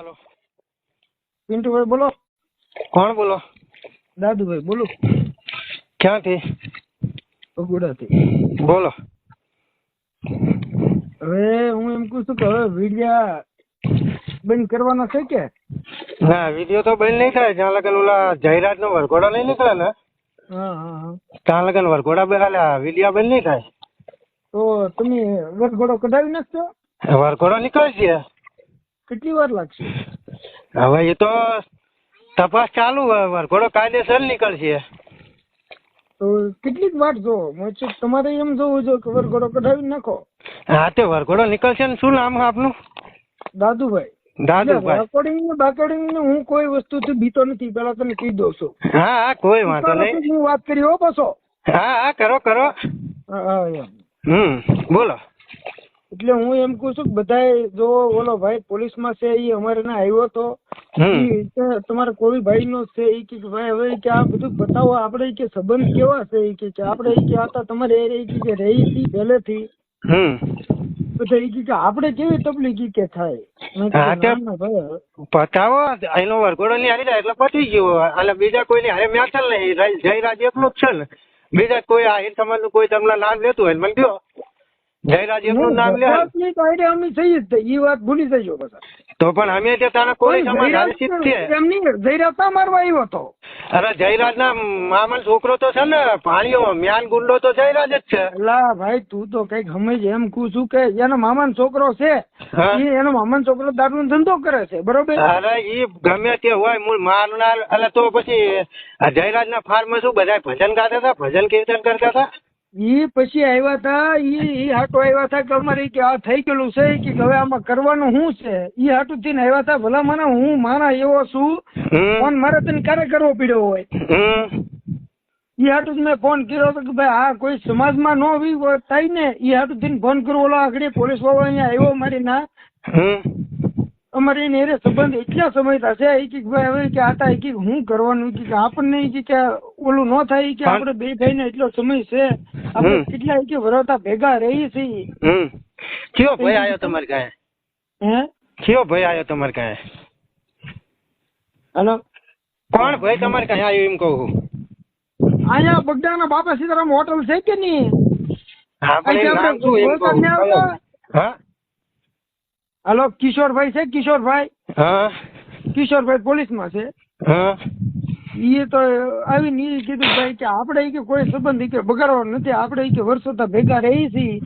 હાલો. પિન્ટુભાઈ બોલો. કોણ બોલો? દાદુભાઈ બોલો. ક્યાંથી? બગોડાથી બોલો. હવે હું એમ કહું છું કે હવે વિડિયા બંધ કરવાનો છે કે? ના વિડિયો તો બંધ નહીં થાય. જ્યાં લગન ઓલા જયરાજ નો વરઘોડા નહીં નીકળે ને? ત્યાં લગન વરઘોડા બેહાલ્યા વિડિયા બંધ નહીં થાય. તો તમે વરઘોડો કઢાવી નાખશો? વરઘોડો નીકળશે કેટલી વાર લાગશે? હવે એ તો તપાસ ચાલુ વરઘોડો કાયદેસર નીકળશે. તો કેટલીક વાર જો તમારે એમ જોવું જો કે વરઘોડો કઢાવી નાખો. હા તે વરઘોડો નીકળશે ને શું નામ આપનું? દાદુભાઈ. હું કોઈ વસ્તુથી બીતો નથી પેલા તને કહી દઉં છું. હા હા કોઈ વાંધો નહીં. હું વાત કરી હો પાછો. હા હા કરો કરો. હમ બોલો. એટલે હું એમ કહું છું કે બધા જો ઓલો ભાઈ પોલીસમાં છે એ અમારે ના આવ્યો તો તમારા કોઈ ભાઈ નો છે એ કે ભાઈ હવે કે આ બધું બતાવો આપણે કે સંબંધ કેવા છે એ કે આપણે એ કે હતા તમારે એ રહી કે રહી હતી પહેલેથી. બધા ઈ કે કે આપણે કેવી તકલીફ કે થાય? પતાવો એનો વરઘોડો ની હારી જાય એટલે પતી ગયો. અને બીજા કોઈ ની હારે મેં નહીં. જયરાજ એકલો જ છે ને. બીજા કોઈ આહિર સમાજનું કોઈ તમને નામ લેતું હોય મને કહો જયરાજ નામ લે. અમે જ. વાત ભૂલી જજો બધા તો પણ અમે તે તારા કોઈ સમાજ જયરાજ છે. એમ નહીં જયરાજ મારવા આવ્યો તો? અરે જયરાજ ના મામા છોકરો તો છે ને પાણીઓ મ્યાન ગુંડો તો જયરાજ જ છે. લા ભાઈ તું તો કંઈક સમજ એમ કહું છું કે એનો મામાનો છોકરો છે. એનો મામાનો છોકરો દારૂ ધંધો કરે છે બરોબર? અરે ઈ ગમે તે હોય મૂળ મારનાર એટલે તો પછી જયરાજ ના ફાર્મ શું બધા ભજન ગાતા હતા ભજન કીર્તન કરતા હતા? ઈ પછી આવ્યા હતા ઈ ઈ હાટો આવ્યા હતા કે અમારે કે આ થઈ ગયેલું છે કે હવે આમાં કરવાનું શું છે? ઈ હાટું થઈને આવ્યા હતા ભલા મને હું માના એવો છું ફોન મારે તને ક્યારે કરવો પડ્યો હોય? ઈ હાટું મેં ફોન કર્યો હતો કે ભાઈ આ કોઈ સમાજમાં ન વી થાય ને ઈ હાટું થઈને ફોન કરવો ઓલો આગળ પોલીસ વાળો અહીંયા આવ્યો મારી ના. અમારે એને એરે સંબંધ એટલા સમય થશે ઈ કે ભાઈ હવે કે આતા કે હું કરવાનું કે આપણને કે ઓલું ન થાય કે પણ- આપણે બે થઈને એટલો સમય છે. આપણે કેટલા કે વરતા ભેગા રહી છીએ. કયો ભાઈ આવ્યો તમારે કાંઈ? હે? કયો ભાઈ આવ્યો તમારે કાંઈ? હેલો? કોણ ભાઈ તમારે કાંઈ? આવ્યો એમ કહું છું. અહીંયા બગડાના બાપા સીતારામ હોટલ છે કે નહીં? હા પણ એનું નામ શું એમ કહું હા? હેલો કિશોરભાઈ છે? કિશોરભાઈ? હા. કિશોરભાઈ પોલીસમાં છે? હા. એ તો આવીને ઈ કીધું ભાઈ કે આપણે કે કોઈ સંબંધ કે બગાડવાનો નથી આપણે ઈ કે વર્ષોથી ભેગા રહી છીએ.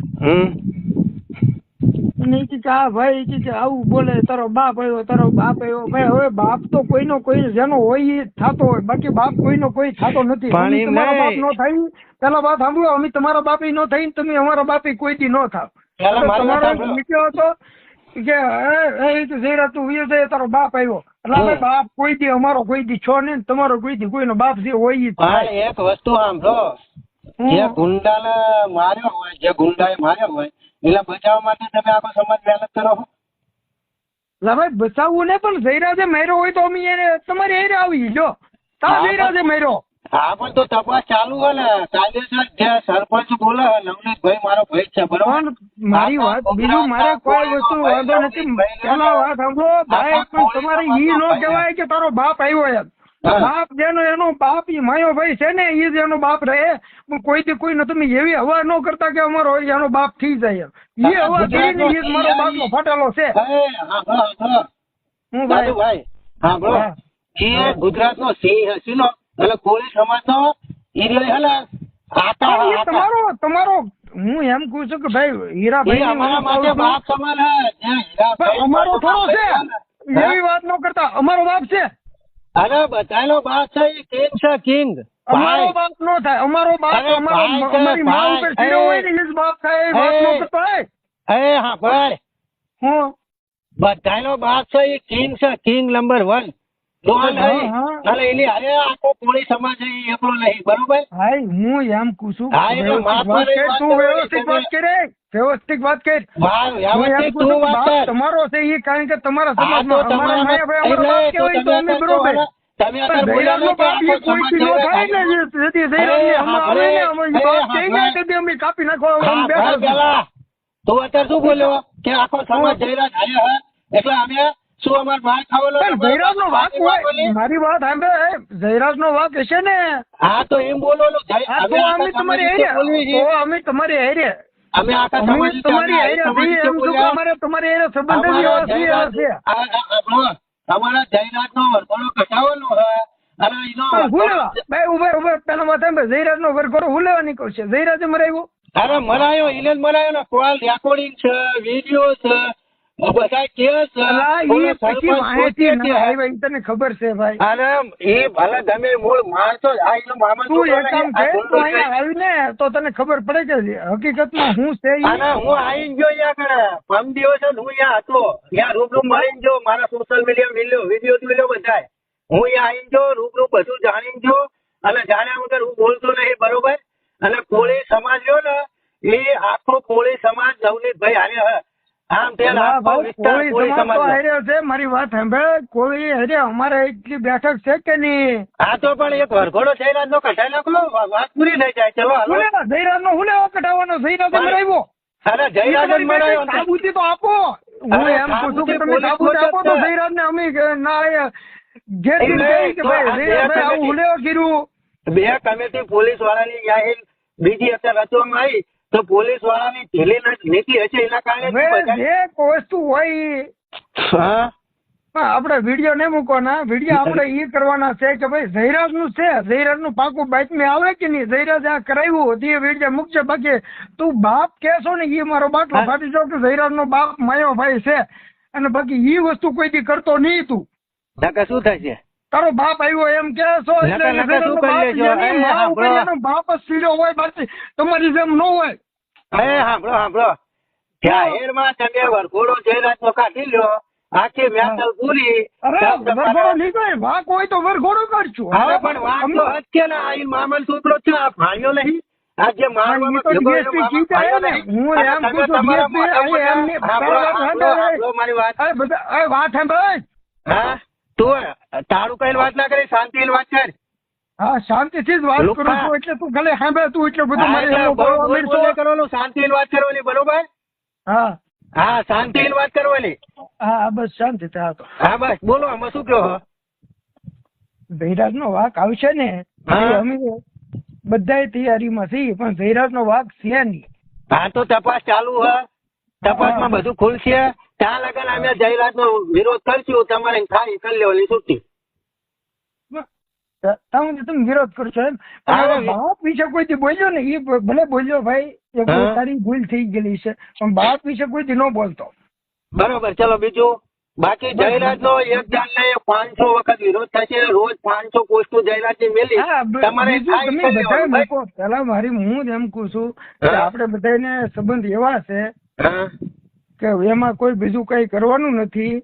અને ઈ કે આ ભાઈ કે આવું બોલે તારો બાપ આવ્યો તારો બાપ આવ્યો. ભાઈ હવે બાપ તો કોઈનો કોઈ જેનો હોય એ થતો હોય બાકી બાપ કોઈનો કોઈ થતો નથી. તમારા બાપ નો થાય પેલા વાત સાંભળો અમે તમારા બાપ નો થઈ ને તમે અમારા બાપ કોઈ દી નો થાવ. પેલા મારી તમારો નીકળ્યો હતો કે એ તો તું વિયો જાય તારો બાપ આવ્યો. એટલે હવે બાપ કોઈ દી અમારો કોઈ દી છો નહીં તમારો કોઈ દી કોઈનો બાપ જે હોય પણ એક વસ્તુ સાંભળો જે. ગુંડાને માર્યો હોય જે ગુંડાએ માર્યો હોય એટલે બચાવવા માટે તમે આખો સમાજ મહેનત કરો. ભાઈ બચાવવું ને પણ જયરાજે માર્યો હોય તો અમે એને તમારે એને આવી જો તા જયરાજે માર્યો. હા પણ તો તપાસ ચાલુ હે ને. કાયદેસર જે સરપંચ બોલે નવનીતભાઈ મારો ભાઈ છે. બરોબર? મારી વાત બીજું મારે કોઈ વસ્તુ વાંધો નથી. પેલા વાત સાંભળો ભાઈ પણ તમારે ઈ નો કહેવાય કે તારો બાપ આવ્યો એમ બાપ જેનો એનો બાપ ઈ માયો ભાઈ છે ને ઈ જેનો બાપ રહે. કોઈ થી કોઈ ન તમે એવી હવા ન કરતા કે અમારો એનો બાપ થઈ જાય. એમ ઈ હવા કરીને ઈ જ મારો બાપ નો ફાટેલો છે. એ. હું ભાઈ? ભાઈ હા. એ ગુજરાત નો સિંહ નો? એટલે કોળી સમાજ તો તમારો હું એમ કહું છું કે ભાઈ હીરાભાઈ અમારા અમારો થોડો છે. એવી વાત ન કરતા. અમારો બાપ છે. અરે બધાનો બાપ છે એ કિંગ છે કિંગ અમારો બાપ નો થાય. અમારો બાપ અમારો અમારી માં ઉપર ચીડો હોય ને ઇસ બાપ થાય એ વાત નો કરતો હે એ હા બરાબર હું? બધાનો બાપ છે એ કિંગ છે કિંગ નંબર 1 વ્યવસ્થિત વાત કર. તમારો છે એ કારણ કે તમારા સમાજમાં બરોબર. તમે કાપી નાખવા તું અત્યારે શું બોલ્યો? કે આખો સમાજ જયરાજ એટલે અમે શું અમાર માર ખાવેલો જયરાજ નો વાક હોય. મારી વાત સાંભળે. જયરાજ નો વાક હશે ને? હા તો એમ બોલો લો. જય- હા અમે તો આખા અમે તમારી સમાજ વિશે બોલીએ હેરે અમે તમારી હેરે અમે આખા સમાજ તમારી હેરે સમાજ છીએ વિશે એમ શું અમારે તમારી હેરે સંબંધ જ એવા છે, જયરાજ-. તમારા જયરાજનો વરઘોડો કઢાવવાનો હે અને એનો હું લેવા? ભાઈ ઊભા ઊભા પેલા વાત જયરાજ નો વરઘોડો હું લેવા નીકળશે જયરાજે મરાવ્યો? અરે મરાયો ઇલેન મરાયો ને. કોલ રેકોર્ડિંગ છે વીડિયો છે. તને ખબર છે ભાઈ. અરે એ ભલે ગમે મૂળ માણસો જ. આ એનો મામા તું એક કામ નહીં. તું છે. અહીંયા આવીને તો તને ખબર પડે કે હકીકતમાં હું છે અને હું આવીને ગયો અહીંયા આગળ. પમ દિવસે હું અહીંયા હતો. ત્યાં રૂબરૂ મળીને જો મારા social media video video video બધાય. હું અહીંયા આવીને જો રૂબરૂ બધું જાણીને જો અને જાણ્યા વગર હું બોલતો નહીં બરોબર? અને કોળી સમાજ રહ્યો ને એ આખો કોળી સમાજ નવનીતભાઈ હારે હ. હા, મારી વાત સાંભળ. કોઈ હારે અમારે એટલી બેઠક છે કે નહીં? હા તો પણ એક વરઘોડો જયરાજ નો કઢાઈ નાખો વાત પૂરી થઈ જાય. ચલો જયરાજ નો હુલેવા કઢાવવાનો? જયરાજ મરાવ્યો? અરે જયરાજ સાબુતી તો આપો. હું એમ પૂછું કે તમે સાબુતી આપો તો જયરાજ ને અમે ના ઘેર કે ભાઈ આ બે જયરાજભાઈ આવું હું હુલેવા કર્યું બે કમિટી પોલીસ વાળાની બીજી અત્યારે રચવામાં આવી. તો પોલીસ વાળાની ઢીલી નીતિ હશે એના કારણે જે વસ્તુ હોય હા? આપણે વીડિયો નહીં મૂકવાના. વીડિયો આપણે એ કરવાના છે કે ભાઈ જયરાજનું છે. જયરાજનું પાકું બાતમી આવે કે નહીં? જયરાજ આ કરાવ્યું તે વીડિયો મૂકજે બાકી. તું બાપ કેશો ને એ મારો બાટલો ફાટી જાવ કે જયરાજ નો બાપ માયો ભાઈ છે. અને બાકી ઈ વસ્તુ કોઈ થી કરતો નહીં તું. શું શું થશે? તારો બાપ આવ્યો એમ કે છો એટલે બાપ એ માં જ સીધો હોય બાકી. તમારી જેમ ન હોય. એ સાંભળો સાંભળો જાહેરમાં તમે વરઘોડો જયરાજ નો કાઢી લ્યો આખી મહેસલ પૂરી અરે વરઘોડો નીકળે વાંક હોય તો વરઘોડો કરશું પણ વાત તો હજ ને આ મામલ છે આ નહીં. આજે. હું મારી વાત. હા? તારું કઈ વાત ના કરી? શાંતિ વાત કર હા શાંતિથી જ વાત કરું છું એટલે તું ખાલી સાંભળ તું એટલે બધું મારી. કરવાનું શાંતિની વાત કરવાની બરોબર? હા. હા શાંતિ વાત કરવાની. હા બસ શાંતિ હા બસ બોલો આમાં શું કહો? ભૈરાજ જયરાજ નો વાક આવશે ને અમે બધાય તૈયારીમાં છીએ પણ ભૈરાજ નો વાક છે નહીં. હા તો તપાસ ચાલુ હ. તપાસમાં બધું ખુલશે. ત્યાં લગન અમે જયરાજ નો વિરોધ કરશું તમારે થાય કરી લેવાની છૂટી તમે તમે વિરોધ કરશો એમ. બાપ વિશે કોઈથી બોલ્યો ને એ ભલે બોલ્યો ભાઈ એ કોઈ. તારી ભૂલ થઈ ગયેલી છે. પણ બાપ વિશે કોઈથી ન બોલતો. બરોબર ચલો બીજું. બાકી જયરાજ નો એક જાણ ને પાંચસો વખત વિરોધ થશે રોજ પાંચસો પોસ્ટો જયરાજની મેલી તમારે પેલા મારી હું જ એમ કહું છું કે આપડે બધાને સંબંધ એવા છે કે એમાં કોઈ બીજું કઈ કરવાનું નથી.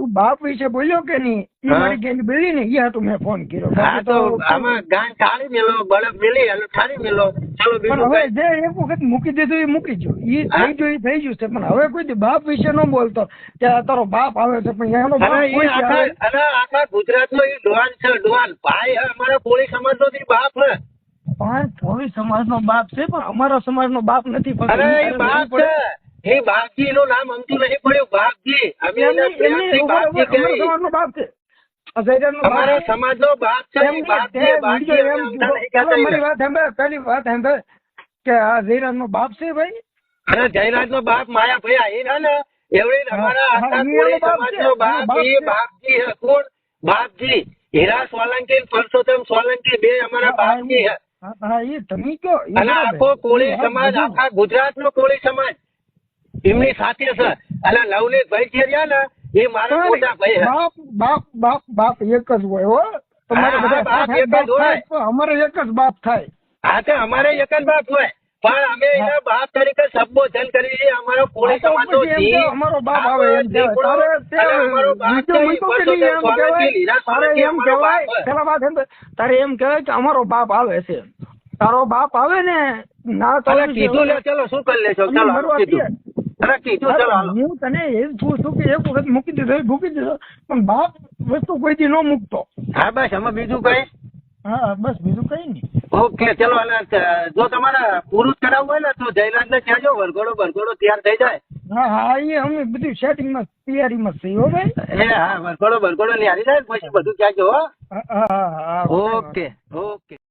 તું બાપ વિશે બોલ્યો કે નહીં? એ મારી ગેંડી બેલી ને એ હાટુ મેં ફોન કર્યો. હા તો તો આમાં ગાન ટાળી મેલો બળદ મેલી અને ઠારી મેલો. ચલો પણ બીજું હવે જે એક વખત મૂકી દીધું એ મૂકી જો એ થઈ ગયું એ થઈ ગયું છે. પણ હવે કોઈ બાપ વિશે ન બોલતો કે તારો બાપ આવે છે. પણ એનો બાપ કોઈ અને આખા ગુજરાત નો એ ડોન છે. ડોન ભાઈ અમારા કોળી સમાજ નો બાપ હે. પણ સમાજ સમાજનો બાપ છે પણ અમારા સમાજનો બાપ નથી. પણ અરે બાપ છે. એ બાપજી નું નામ અમતું નહીં પડ્યું બાપજી. અમે એને એમની- એમની પ્રેમથી બાપજી કહીએ. બાપ છે અમારા સમાજ નો બાપ છે એમ બાપજી બાપજી વીડિયો અમે એમ અમતા નહીં કીધું. કહેતા મારી વાત સાંભળ. પહેલી વાત સાંભળ કે આ જયરાજનો બાપ છે ભાઈ? અને જયરાજ નો બાપ માયા ભાઈ આઈ ને? એવડી હા, અમારા આખા કોળી સમાજ નો બાપ બાપ એ બાપજી હે કોણ? બાપજી. હીરા સોલંકી પરસોત્તમ સોલંકી બે અમારા હા, બાપજી હે. હા, હા એ તમે કયો અને આખો કોળી સમાજ આખા ગુજરાત નો કોળી સમાજ. એમની સાથે છે. અને નવનીત ભાઈ જે રહ્યા ને એ મારા મોટા ભાઈ બાપ બાપ બાપ બાપ એક જ હોય હો. તમારે બધા અમારે એક જ બાપ થાય. હા તો અમારે એક જ બાપ હોય. પણ અમે એના બાપ તરીકે સંબોધન કરી છે. અમારો કોળી હા, તો સમાજનો પછી એમ જી, કે અમારો બાપ આવે એમ. તારે એમ કહેવાય? તારે પેલા વાત એમ તારે એમ કહેવાય કે અમારો બાપ આવે છે. તારો બાપ આવે ને ના તો અરે કીધું લે ચલો શું કરી લેશો? ચલો કીધું. હું તને એ પૂછું છું કે એક વખત મૂકી દીધો એ મૂકી દીધો પણ બાપ વસ્તુ કોઈથી ન મૂકતો. હા બસ અમે બીજું કઈ? હા બસ બીજું કઈ નહીં. ઓકે ચલો જો તમારે પૂરું જ કરાવવું હોય ને તો જયરાજ ને કહેજો વરઘોડો વરઘોડો તૈયાર થઈ જાય. હા હા એ અમે બધું સેટિંગમાં તૈયારીમાં જ છીએ હો ભાઈ. એ હા વરઘોડો વરઘોડો ની હારી જાય પછી બધું ક્યાં જો ઓકે. ઓકે.